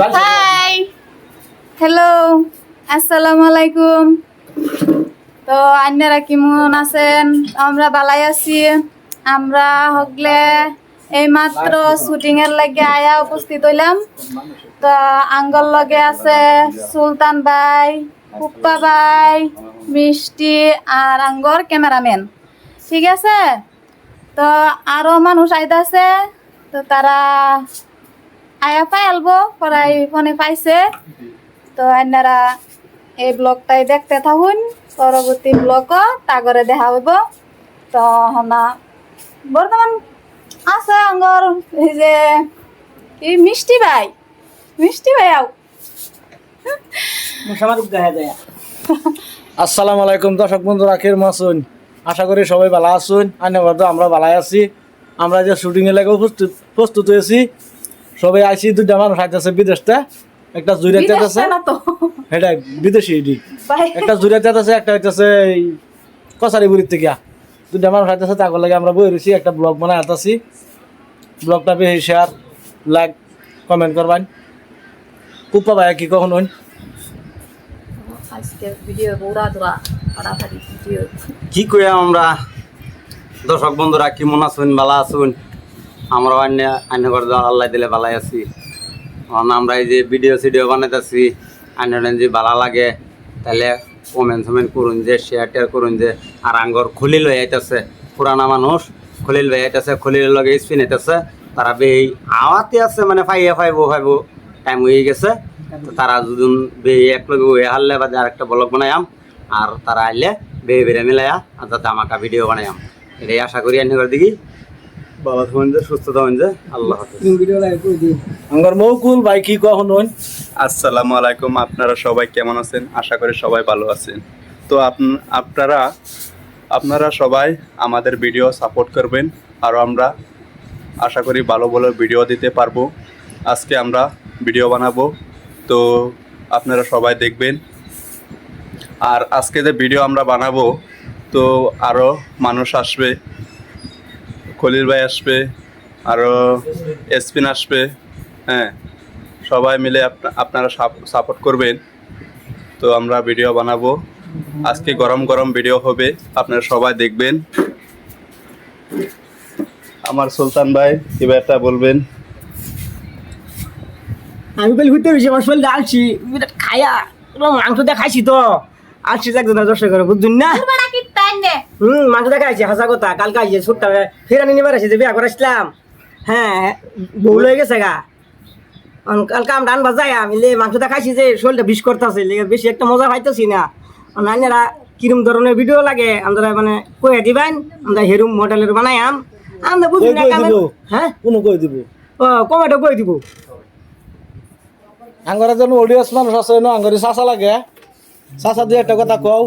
Hi hello আসসালামু আলাইকুম তো আন্যারা কেমন আছেন? আমরা বালাই আছি। আমরা হগলে এইমাত্র শুটিং এর লাগে আয়া উপস্থিত হইলাম। তো আঙ্গল লগে আছে সুলতান ভাই পুপ্পা ভাই, মিষ্টি আর আঙ্গর ক্যামেরাম্যান। ঠিক আছে? তো আরও মানুষ আইতাছে। তো তারা আয়া পাই আলবো পরাই ফোনে পাইছে। তো আপনারা এই ব্লগটাই দেখতে থাকুন। পরবর্তী ব্লগ তাগরে দেখা হইব। তো হনা বর্তমান আছে আঙ্গর এই যে এই মিষ্টি ভাই? মিষ্টি ভাই আও। আসসালামু আলাইকুম দর্শক বন্ধুরা কেরম আছুন আশা করি সবাই ভালো আছুন। আন্যবাদ আমরা ভালাই আছি। আমরা যে শুটিং লাগে প্রস্তুত প্রস্তুত হয়েছি। সবাই আইছি দুইটা মানুষ আইতেছে বিদেশটা একটা না তো। এটা বিদেশি এটি একটা জুড়াইতে আছে একটা হইতেছে এই কচারি বুড়ির থেকে। দুইটা মানুষ আইতেছে তার লাগে আমরা বই রয়েছি একটা ব্লগ বানাই আতাছি। ব্লগটা বেশি শেয়ার লাইক কমেন্ট করবেন। কুপ্পা ভাই কি কখন হইন? কি কই আমরা? দর্শক বন্ধুরা কেমন আছেন ভালো আছেন আমরা অন্য অন্য করে আল্লাহ দিলে ভালাই আছি। কারণ আমরা এই যে ভিডিও সিডিও বানাইতেছি, অন্য যে ভালো লাগে, তাহলে কমেন্ট সমেন্ট করুন যে শেয়ার টেয়ার করুন যে, আর আঙ্গর খলিল হয়ে আইতেছে, পুরানা মানুষ, খলিল হয়ে আইতেছে, খলিলের লগে স্পিন আইতেছে তারা বে আওয়াতে আছে মানে ফাইয়া ফাইবো ফাইবো টাইম হয়ে গেছে। তো তারা যদি বে এক লগে হয়ে হারলে বা আরেকটা ব্লগ বানায়াম আর তারা আইলে বে বেড়ে মিলাইয়া আর তাতে আমাকে ভিডিও বানায়াম এটাই আশা করি এনে করে দেখি ভালো থাকুন যে সুস্থ থাকুন যে আল্লাহ আঙ্গর মৌকুল ভাই কি কখন আসসালামু আলাইকুম আপনারা সবাই কেমন আছেন? আশা করি সবাই ভালো আছেন। তো আপ- আপনারা আপনারা সবাই আমাদের ভিডিও সাপোর্ট করবেন আর আমরা আশা করি ভালো ভালো ভিডিও দিতে পারব। আজকে আমরা ভিডিও বানাবো। তো আপনারা সবাই দেখবেন। আর আজকে যে ভিডিও আমরা বানাবো তো আরও মানুষ আসবে। খলিল ভাই আসবে আরও এসপিন আসবে হ্যাঁ সবাই মিলে আপনা- আপনারা সাপোর্ট করবেন। তো আমরা ভিডিও বানাবো। আজকে গরম গরম ভিডিও হবে আপনারা সবাই দেখবেন। আমার সুলতান ভাই কি একটা বলবেন। আমি বলি ঘুরতে বেশি আমার শরীরে আলছি বিরাট খায়া এবং মাংস দিয়ে খাইছি তো। আলছি একজন দর্শক করে বুঝছেন না? বড়া কি টাইম নে হুম মাংস দিয়ে খাইছি হাসা কথা। কালকে আইছে ছোট্ট ফেরানি নিবার আসছে যে বিয়া করেছিলাম হ্যাঁ বউ লয়ে গেছে গা। কালকে আমরা আনবা যাই আমি লে মাংস দিয়ে খাইছি যে শরীরটা বিষ করতেছে বেশি একটা মজা পাইতেছি না। নাইনারা কিরম ধরনের ভিডিও লাগে আমরা মানে কয়ে দিবেন আমরা হেরুম মডেলের বানাইয়াম। আমরা বুঝি না? হ্যাঁ? কোনো কই দিব? ও কমেটো কই দিব? আঙ্গরের জন্য অডিয়েন্স মানুষ আছে না আঙ্গরি চাচা লাগে। চাচা দিয়ে একটা কথা কও।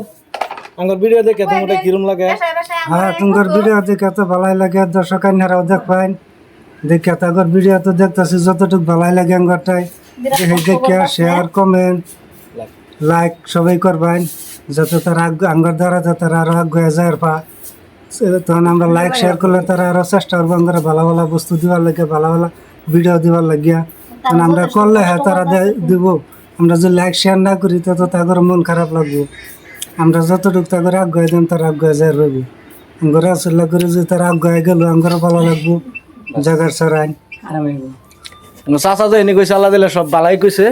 আঙ্গর ভিডিও দেখে তোমার কিরম লাগে? হ্যাঁ তোমার ভিডিও দেখে তো ভালাই লাগে দর্শক আইনারাও দেখবেন। দেখে তাগর ভিডিও তো দেখতেছি যতটুকু ভালাই লাগে আঙ্গরটাই দেখে দেখে শেয়ার কমেন্ট লাইক সবাই করবেন। যাতে তারা আগ- আঙ্গর দ্বারা যাতে তারা আরও আগে যায় পা। তখন আমরা লাইক শেয়ার করলে তারা আরও চেষ্টা করব আঙ্গরে ভালো ভালো বস্তু দিবার লাগে ভালো ভালো ভিডিও দিবার লাগিয়া। তখন আমরা করলে হ্যাঁ তারা দে- দিব। আমরা যদি লাইক শেয়ার না করি তো তো তাগর মন খারাপ লাগবে। আমরা যতটুকু তাগর আগ্রহ দিন তারা আগ্রহ যায় রবি আঙ্গরে আসলে করে যে তারা আগ্রহ গেল আঙ্গরে ভালো লাগবো। জাগার সরাই। চাচা যে এনে কইছে আল্লাহ দিলে সব বালাই কইছে।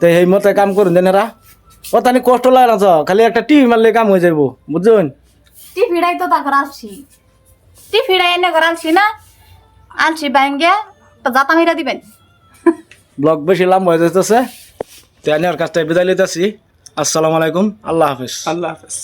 তো সেই মতে কাম করুন দেনেরা ও তানি কষ্ট লাগে না খালি একটা টিভি মারলে কাম হয়ে যাব বুঝছেন? টিফিড়াই তো তারপর আলছি টিফিড়াই এনে করে আলছি না আলছি ব্যাঙ্গে তো জাতা মেরা দিবেন। ব্লগ বেশি লম্বা হয়ে যেতেছে তো আনিয়ার কাছটায় বিদায় লইতেছি। আসসালামু আলাইকুম আল্লাহ হাফিজ। আল্লাহ হাফেজ।